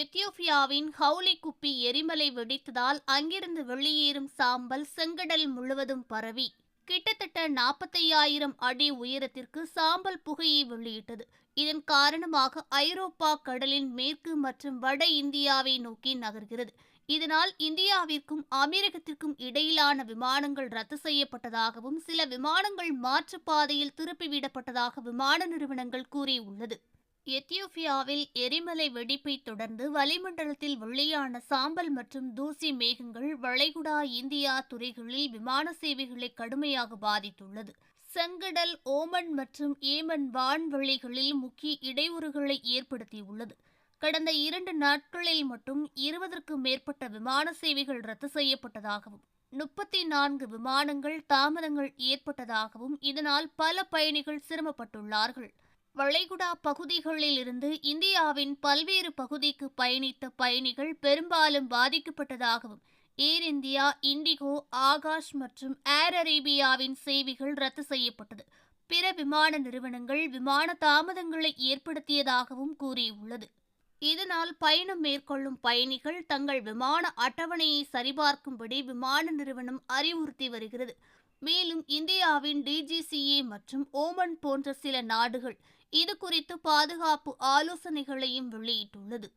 எத்தியோப்பியாவின் ஹவுலி குப்பி எரிமலை வெடித்ததால் அங்கிருந்து வெளியேறும் சாம்பல் செங்கடல் முழுவதும் பரவி கிட்டத்தட்ட நாற்பத்தையாயிரம் அடி உயரத்திற்கு சாம்பல் புகையை வெளியிட்டது. இதன் காரணமாக ஐரோப்பா கடலின் மேற்கு மற்றும் வட இந்தியாவை நோக்கி நகர்கிறது. இதனால் இந்தியாவிற்கும் அமெரிக்கத்திற்கும் இடையிலான விமானங்கள் ரத்து செய்யப்பட்டதாகவும் சில விமானங்கள் மாற்றுப்பாதையில் திருப்பிவிடப்பட்டதாக விமான நிறுவனங்கள் கூறியுள்ளது. எத்தியோப்பியாவில் எரிமலை வெடிப்பை தொடர்ந்து வளிமண்டலத்தில் வெளியான சாம்பல் மற்றும் தூசி மேகங்கள் வளைகுடா இந்தியா துறைகளில் விமான சேவைகளை கடுமையாக பாதித்துள்ளது. செங்கடல் ஓமன் மற்றும் ஏமன் வான்வெளிகளில் முக்கிய இடையூறுகளை ஏற்படுத்தியுள்ளது. கடந்த இரண்டு நாட்களில் மட்டும் இருபதற்கும் மேற்பட்ட விமான சேவைகள் ரத்து செய்யப்பட்டதாகவும் முப்பத்தி நான்கு விமானங்கள் தாமதங்கள் ஏற்பட்டதாகவும் இதனால் பல பயணிகள் சிரமப்பட்டுள்ளார்கள். வளைகுடா பகுதிகளில் இருந்து இந்தியாவின் பல்வேறு பகுதிக்கு பயணித்த பயணிகள் பெரும்பாலும் பாதிக்கப்பட்டதாகவும் ஏர் இந்தியா இண்டிகோ ஆகாஷ் மற்றும் ஏர் அரேபியாவின் சேவைகள் ரத்து செய்யப்பட்டது. பிற விமான நிறுவனங்கள் விமான தாமதங்களை ஏற்படுத்தியதாகவும் கூறியுள்ளது. இதனால் பயணம் மேற்கொள்ளும் பயணிகள் தங்கள் விமான அட்டவணையை சரிபார்க்கும்படி விமான நிறுவனம் அறிவுறுத்தி வருகிறது. மேலும் இந்தியாவின் டிஜிசிஏ மற்றும் ஓமன் போன்ற சில நாடுகள் இது குறித்து பாதுகாப்பு ஆலோசனைகளையும் வெளியிட்டுள்ளது.